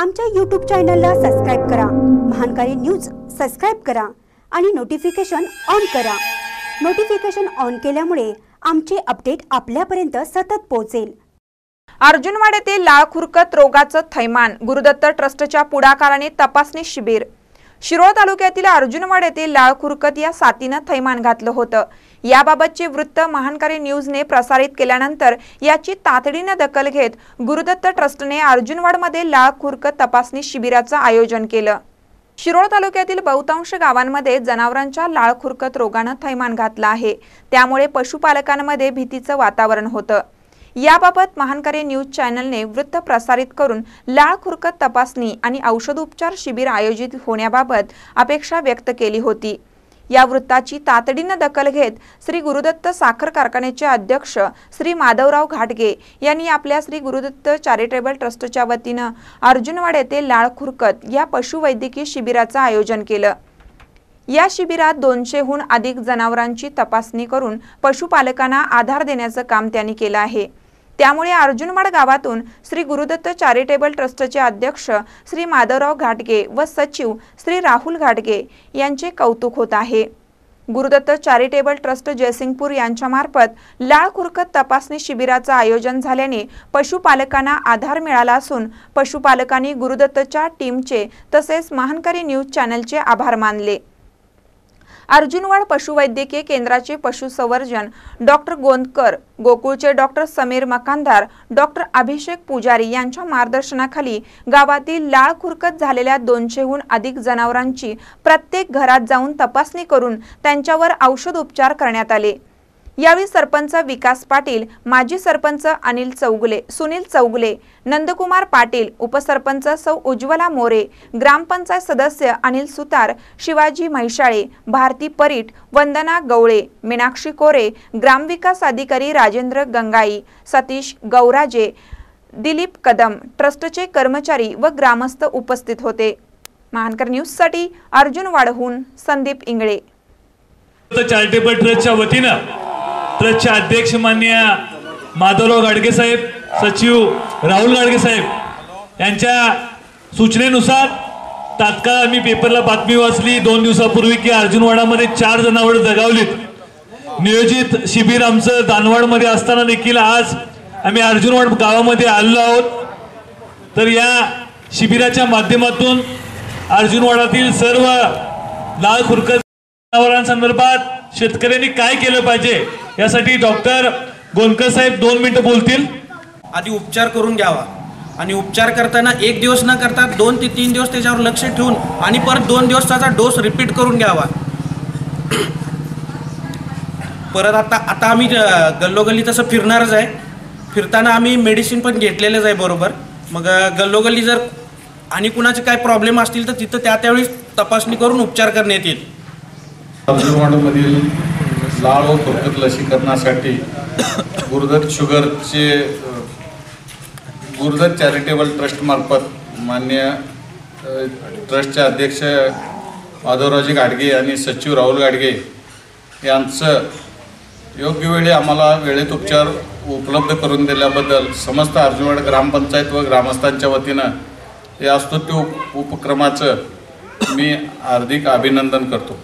आमच्या यूट्यूब चॅनलला सबस्क्राईब करा. महानकारी न्यूज सबस्क्राईब करा आणि नोटिफिकेशन ऑन करा. नोटिफिकेशन ऑन केल्यामुळे आमचे अपडेट आपल्यापर्यंत सतत पोहोचेल. अर्जुनवाड्यातील लाळखुरकत खुरकत रोगाचं थैमान गुरुदत्त ट्रस्टच्या पुढाकाराने तपासणी शिबिर शिरोळ तालुक्यातील अर्जुनवाड येथील लाळ खुरकत या साथीनं थैमान घातलं होतं. याबाबतचे वृत्त महानकारी न्यूजने प्रसारित केल्यानंतर याची तातडीनं दखल घेत गुरुदत्त ट्रस्टने अर्जुनवाडमध्ये लाळ खुरकत तपासणी शिबिराचं आयोजन केलं. शिरोळ तालुक्यातील बहुतांश गावांमध्ये जनावरांच्या लाळ खुरकत रोगानं थैमान घातलं आहे. त्यामुळे पशुपालकांमध्ये भीतीचं वातावरण होतं. याबाबत महानकारी न्यूज चॅनलने वृत्त प्रसारित करून लाळ खुरकत तपासणी आणि औषधोपचार शिबिर आयोजित होण्याबाबत अपेक्षा व्यक्त केली होती. या वृत्ताची तातडीनं दखल घेत श्री गुरुदत्त साखर कारखान्याचे अध्यक्ष श्री माधवराव घाटगे यांनी आपल्या श्री गुरुदत्त चॅरिटेबल ट्रस्टच्या वतीनं अर्जुनवाड येथे लाळ खुरकत या पशुवैद्यकीय शिबिराचं आयोजन केलं. या शिबिरात दोनशेहून अधिक जनावरांची तपासणी करून पशुपालकांना आधार देण्याचं काम त्यांनी केलं आहे. त्यामुळे अर्जुनवाड गावातून श्री गुरुदत्त चॅरिटेबल ट्रस्टचे अध्यक्ष श्री माधवराव घाटगे व सचिव श्री राहुल घाटगे यांचे कौतुक होत आहे. गुरुदत्त चॅरिटेबल ट्रस्ट जयसिंगपूर यांच्यामार्फत लाळ खुरकत तपासणी शिबिराचं आयोजन झाल्याने पशुपालकांना आधार मिळाला असून पशुपालकांनी गुरुदत्तच्या टीमचे तसेच महानकारी न्यूज चॅनलचे आभार मानले. अर्जुनवाड पशुवैद्यकीय केंद्राचे पशुसंवर्जन डॉक्टर गोंदकर गोकुळचे डॉक्टर समीर मकानदार डॉक्टर अभिषेक पुजारी यांच्या मार्गदर्शनाखाली गावातील लाळ खुरकत झालेल्या दोनशेहून अधिक जनावरांची प्रत्येक घरात जाऊन तपासणी करून त्यांच्यावर औषध उपचार करण्यात आले. यावेळी सरपंच विकास पाटील माजी सरपंच अनिल चौगुले सुनील चौगुले नंदकुमार पाटील उपसरपंच सौ उज्ज्वला मोरे ग्रामपंचायत सदस्य अनिल सुतार शिवाजी म्हैशाळे भारती परीट वंदना गवळे मीनाक्षी कोरे ग्रामविकास अधिकारी राजेंद्र गंगाई सतीश गौराजे दिलीप कदम ट्रस्टचे कर्मचारी व ग्रामस्थ उपस्थित होते. महानकर न्यूजसाठी अर्जुन वाढहून संदीप इंगळे. चॅरिटेबल ट्रस्टच्या वतीनं ट्रस्टचे अध्यक्ष मान्य माधवराव गाडगे साहेब सचिव राहुल गाडगे साहेब यांच्या सूचनेनुसार तात्काळ आम्ही पेपरला बातमी वाचली. दोन दिवसापूर्वी की अर्जुनवाडामध्ये चार जनावर जगावलीत. नियोजित शिबिर आमचं दानवाडमध्ये असताना देखील आज आम्ही अर्जुनवाड गावामध्ये आलेलो आहोत. तर या शिबिराच्या माध्यमातून अर्जुनवाडातील सर्व लाल खुरकत जनावरांसंदर्भात शेतकऱ्यांनी काय केलं पाहिजे यासाठी डॉक्टर गोनकर साहेब दोन मिनिटं बोलतील. आधी उपचार करून घ्यावा. आणि उपचार करताना एक दिवस न करता दोन ते तीन दिवस त्याच्यावर लक्ष ठेवून आणि परत दोन दिवस त्याचा डोस रिपीट करून घ्यावा. परत आता आता आम्ही गल्लोगल्ली तसं फिरणारच आहे. फिरताना आम्ही मेडिसिन पण घेतलेलंच आहे बरोबर. मग गल्लोगल्ली जर आणि कुणाचे काय प्रॉब्लेम असतील तर तिथं त्या त्यावेळी तपासणी करून उपचार करण्यात येईल. अर्जुनवाडमधील लाळ व खुरकत लसीकरणासाठी गुरुदत्त शुगरचे गुरुदत्त चॅरिटेबल ट्रस्टमार्फत मान्य ट्रस्टचे अध्यक्ष माधवरावजी गाडगे आणि सचिव राहुल गाडगे यांचं योग्य वेळी आम्हाला वेळेत उपचार उपलब्ध करून दिल्याबद्दल समस्त अर्जुनवाड ग्रामपंचायत व ग्रामस्थांच्या वतीनं या स्तुत्य उप उपक्रमाचं मी हार्दिक अभिनंदन करतो.